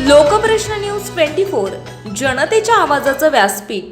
Lokprashna news twenty four जनतेच्या आवाजाचं व्यासपीठ.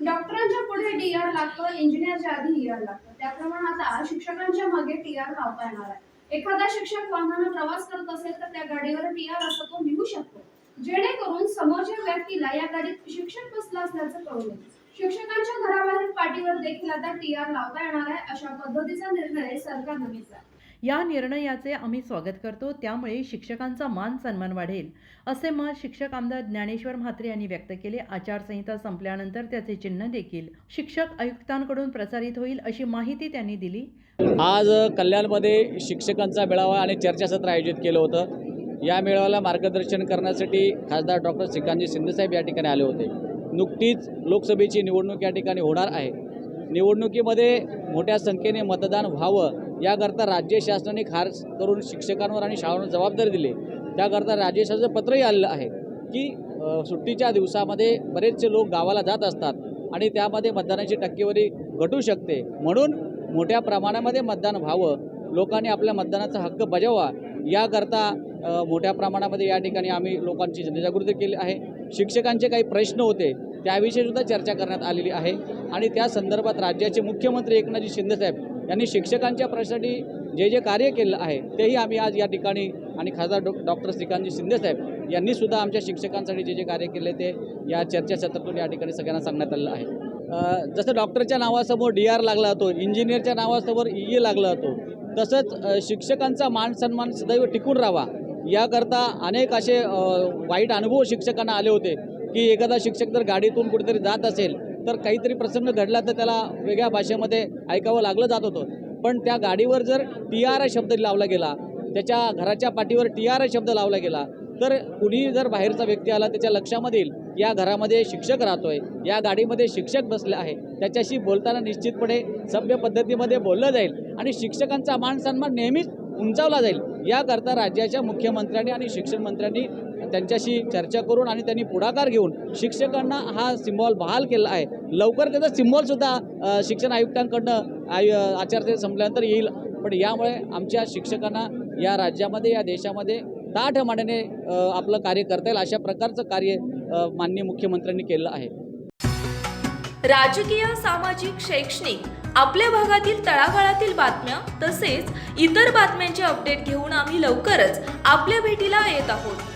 डॉक्टरांच्या पुढे डी आर लागतं इंजिनियरच्या आधी ई आर लागतं. त्याप्रमाणे आता शिक्षकांच्या मागे टी आर लावता येणार आहे. एखादा शिक्षक वाहनानं प्रवास करत असेल तर त्या गाडीवर टी आर असं तो लिहू शकतो. जेणेकरून समोरच्या व्यक्तीला या गाडीत शिक्षक बसला असल्याचं कळू नये शिक्षकांच्या घराबाहेर पाठीवर देखील आता टी आर लावता येणार आहे अशा पद्धतीचा निर्णय सरकारनं घेतला या निर्णयाचे आम्ही स्वागत करतो. त्यामुळे शिक्षकांचा मान सन्मान वाढेल असे मत शिक्षक आमदार ज्ञानेश्वर म्हात्रे यांनी व्यक्त केले. आचारसंहिता संपल्यानंतर त्याचे चिन्ह देखील शिक्षक आयुक्तांकडून प्रसारित होईल अशी माहिती त्यांनी दिली. आज कल्याणमध्ये शिक्षकांचा मेळावा आणि चर्चासत्र आयोजित केलं होतं. या मेळाव्याला मार्गदर्शन करण्यासाठी खासदार डॉक्टर श्रीकांतजी शिंदेसाहेब या ठिकाणी आले होते. नुकतीच लोकसभेची निवडणूक या ठिकाणी होणार आहे. निवडणुकीमध्ये मोठ्या संख्येने मतदान व्हावं याकरता राज्य शासनाने खास करून शिक्षकांवर आणि शाळांवर जबाबदारी दिली. त्याकरता राज्य शासनाचं पत्रही आलेलं आहे की सुट्टीच्या दिवसामध्ये बरेचसे लोक गावाला जात असतात आणि त्यामध्ये मतदानाची टक्केवारी घटू शकते. म्हणून मोठ्या प्रमाणामध्ये मतदान व्हावं लोकांनी आपल्या मतदानाचा हक्क बजावा याकरता मोठ्या प्रमाणामध्ये या ठिकाणी आम्ही लोकांची जनजागृती केली आहे. शिक्षकांचे काही प्रश्न होते त्याविषयी सुद्धा चर्चा करण्यात आलेली आहे. आणि त्या संदर्भात राज्याचे मुख्यमंत्री एकनाथजी शिंदेसाहेब यांनी शिक्षकांच्या प्रश्नासाठी जे जे कार्य केलं आहे तेही आम्ही आज या ठिकाणी आणि खासदार डॉ डॉक्टर श्रीकांतजी शिंदेसाहेब यांनीसुद्धा आमच्या शिक्षकांसाठी जे जे कार्य केले ते या चर्चासत्रातून या ठिकाणी सगळ्यांना सांगण्यात आलेलं आहे. जसं डॉक्टरच्या नावासमोर डी आर लागला जातो इंजिनियरच्या नावासमोर ई ए लागला जातो तसंच शिक्षकांचा मान सन्मान सदैव टिकून राहावा याकरता अनेक असे वाईट अनुभव शिक्षकांना आले होते की एखादा शिक्षक जर गाडीतून कुठेतरी जात असेल तर काहीतरी प्रसंग घडला तर त्याला वेगळ्या भाषेमध्ये ऐकावं लागलं जात होतं. पण त्या गाडीवर जर टी आर आय शब्द लावला गेला त्याच्या घराच्या पाठीवर टी आर आय शब्द लावला गेला तर कुणीही जर बाहेरचा व्यक्ती आला त्याच्या लक्षामध्ये येईल या घरामध्ये शिक्षक राहतोय या गाडीमध्ये शिक्षक बसले आहे त्याच्याशी बोलताना निश्चितपणे सभ्य पद्धतीमध्ये बोललं जाईल आणि शिक्षकांचा मान सन्मान नेहमीच उंचावला जाईल. याकरता राज्याच्या मुख्यमंत्र्यांनी आणि शिक्षण मंत्र्यांनी त्यांच्याशी चर्चा करून आणि त्यांनी पुढाकार घेऊन शिक्षकांना हा सिम्बॉल बहाल केला आहे. लवकर त्याचा सिम्बॉलसुद्धा शिक्षण आयुक्तांकडनं आय आचारसंहिता संपल्यानंतर येईल. पण यामुळे आमच्या शिक्षकांना या राज्यामध्ये या देशामध्ये ताठ मानेने आपलं कार्य करता येईल अशा प्रकारचं कार्य माननीय मुख्यमंत्र्यांनी केलं आहे. राजकीय सामाजिक शैक्षणिक आपल्या भागातील तळागाळातील बातम्या तसेच इतर बातम्यांचे अपडेट घेऊन आम्ही लवकरच आपल्या भेटीला येत आहोत.